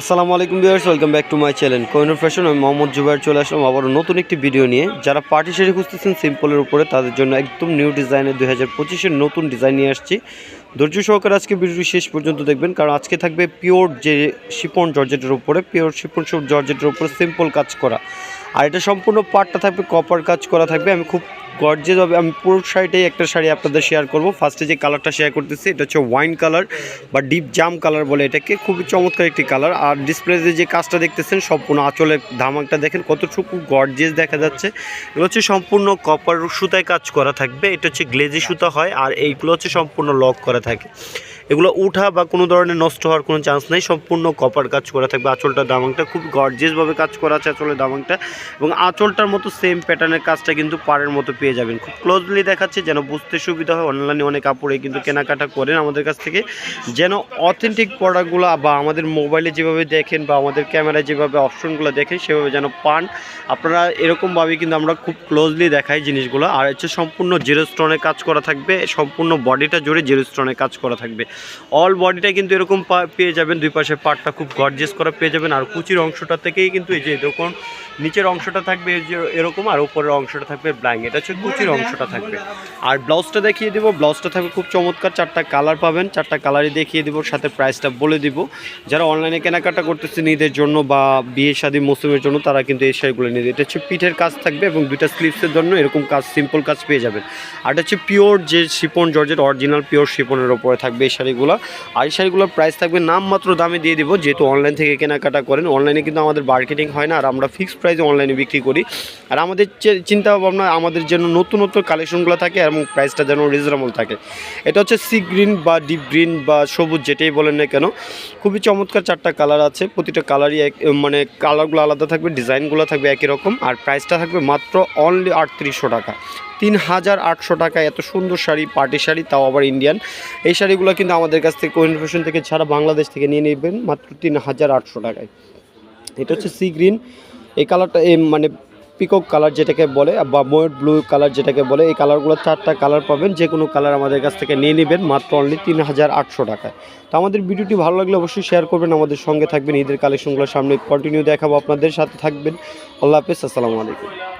আসসালামু আলাইকুম viewers, welcome back to my channel. Kohinoor fashion, আমি মোহাম্মদ জুবাইর চলে আসলাম আবারও নতুন একটি ভিডিও নিয়ে। যারা পার্টি শাড়ি খুঁজতেছেন সিম্পলের উপরে, তাদের জন্য একদম নিউ ডিজাইনের দুই হাজার পঁচিশের নতুন ডিজাইন নিয়ে আসছি। ধৈর্য সহকারে আজকে ভিডিওটি শেষ পর্যন্ত দেখবেন, কারণ আজকে থাকবে পিওর যে শিপন জর্জেটের উপরে, পিওর শিপন জর্জেটের উপরে সিম্পল কাজ করা। আর এটা সম্পূর্ণ পার্টটা থাকবে কপার কাজ করা থাকবে। আমি খুব গর্জেসভাবে আমি পুরো শাড়িটাই একটা শাড়ি আপনাদের শেয়ার করব। ফার্স্টে যে কালারটা শেয়ার করতেছি, এটা হচ্ছে ওয়াইন কালার বা ডিপ জাম কালার বলে এটাকে। খুবই চমৎকার একটি কালার আর ডিসপ্লেতে যে কাজটা দেখতেছেন, সম্পূর্ণ আঁচলের ধামাকটা দেখেন, কতটুকু গর্জেস দেখা যাচ্ছে। এগুলো হচ্ছে সম্পূর্ণ কপার সুতায় কাজ করা থাকবে। এটা হচ্ছে গ্লেজি সুতা হয়, আর এইগুলো হচ্ছে সম্পূর্ণ লক করা থাকে। এগুলো উঠা বা কোনো ধরনের নষ্ট হওয়ার কোনো চান্স নেই। সম্পূর্ণ কপার কাজ করা থাকবে। আঁচলটার দামাংটা খুব গর্জেসভাবে কাজ করা আছে আঁচলের দামাংটা। এবং আঁচলটার মতো সেম প্যাটার্নের কাজটা কিন্তু পাড়ের মতো পেয়ে যাবেন। খুব ক্লোজলি দেখাচ্ছে যেন বুঝতে সুবিধা হয়। অনলাইনে অনেক কাপড়ে কিন্তু কেনাকাটা করেন আমাদের কাছ থেকে। যেন অথেন্টিক প্রোডাক্টগুলো বা আমাদের মোবাইলে যেভাবে দেখেন বা আমাদের ক্যামেরায় যেভাবে অপশনগুলো দেখেন সেভাবে যেন পান। আপনারা এরকমভাবে কিন্তু আমরা খুব ক্লোজলি দেখাই জিনিসগুলো। আর হচ্ছে সম্পূর্ণ জিরো স্টোনে কাজ করা থাকবে। সম্পূর্ণ বডিটা জুড়ে জিরো স্টোনে কাজ করা থাকবে। অল বডিটা কিন্তু এরকম পেয়ে যাবেন, দুই পাশে পাটটা খুব গর্জেস করা পেয়ে যাবেন। আর কুচির অংশটা থেকেই কিন্তু এই যে এরকম নিচের অংশটা থাকবে এরকম আর উপরের অংশটা থাকবে ব্ল্যাঙ্ক এটা হচ্ছে কুচির অংশটা থাকবে। আর ব্লাউজটা দেখিয়ে দিব ব্লাউজটা থাকবে খুব চমৎকার। চারটা কালার পাবেন, চারটা কালারই দেখিয়ে দিব, সাথে প্রাইসটা বলে দিব। যারা অনলাইনে কেনাকাটা করতেছে নিজেদের জন্য বা বিয়ে শাদী মৌসুমের জন্য, তারা কিন্তু এই শাড়িগুলো নিয়ে এটা হচ্ছে পিঠের কাজ থাকবে এবং দুইটা স্লিপসের জন্য এরকম কাজ সিম্পল কাজ পেয়ে যাবেন। আর এটা হচ্ছে পিওর যে শিপন জর্জের অরিজিনাল পিওর শিপনের ওপরে থাকবে এই শাড়িগুলো। আর এই শাড়িগুলোর প্রাইস থাকবে নামমাত্র দামে দিয়ে দেবো, যেহেতু অনলাইন থেকে কেনাকাটা করেন। অনলাইনে কিন্তু আমাদের মার্কেটিং হয় না, আর আমরা ফিক্সড প্রাইসে অনলাইনে বিক্রি করি। আর আমাদের চিন্তা ভাবনা আমাদের নতুন নতুন কালেকশনগুলো থাকে এবং প্রাইসটা যেন রিজনেবল থাকে। এটা হচ্ছে সি গ্রিন বা ডিপ গ্রিন বা সবুজ যেটাই বলেন না কেন, খুবই চমৎকার চারটা কালার আছে। প্রতিটা কালারই এক মানে কালারগুলো আলাদা থাকবে ডিজাইনগুলো থাকবে একই রকম। আর প্রাইসটা থাকবে মাত্র অনলি আটত্রিশশো টাকা। তিন হাজার আটশো টাকা এত সুন্দর শাড়ি পার্টি শাড়ি, তাও আবার ইন্ডিয়ান এই শাড়িগুলো কিন্তু আমাদের কাছ থেকে ফ্যাশন থেকে ছাড়া বাংলাদেশ থেকে নিয়ে নেবেন মাত্র তিন হাজার আটশো টাকায়। এটা হচ্ছে সি গ্রিন এই কালারটা এই মানে পিকক কালার যেটাকে বলে, বা ময়ূর ব্লু কালার যেটাকে বলে, এই কালারগুলো চারটা কালার পাবেন। যে কোনো কালার আমাদের কাছ থেকে নিয়ে নেবেন মাত্র অনলি তিন হাজার আটশো টাকায়। তো আমাদের ভিডিওটি ভালো লাগলে অবশ্যই শেয়ার করবেন, আমাদের সঙ্গে থাকবেন। ঈদের কালেকশনগুলো সামনে কন্টিনিউ দেখাবো আপনাদের সাথে থাকবেন। আল্লাহ হাফেজ, আসসালামু আলাইকুম।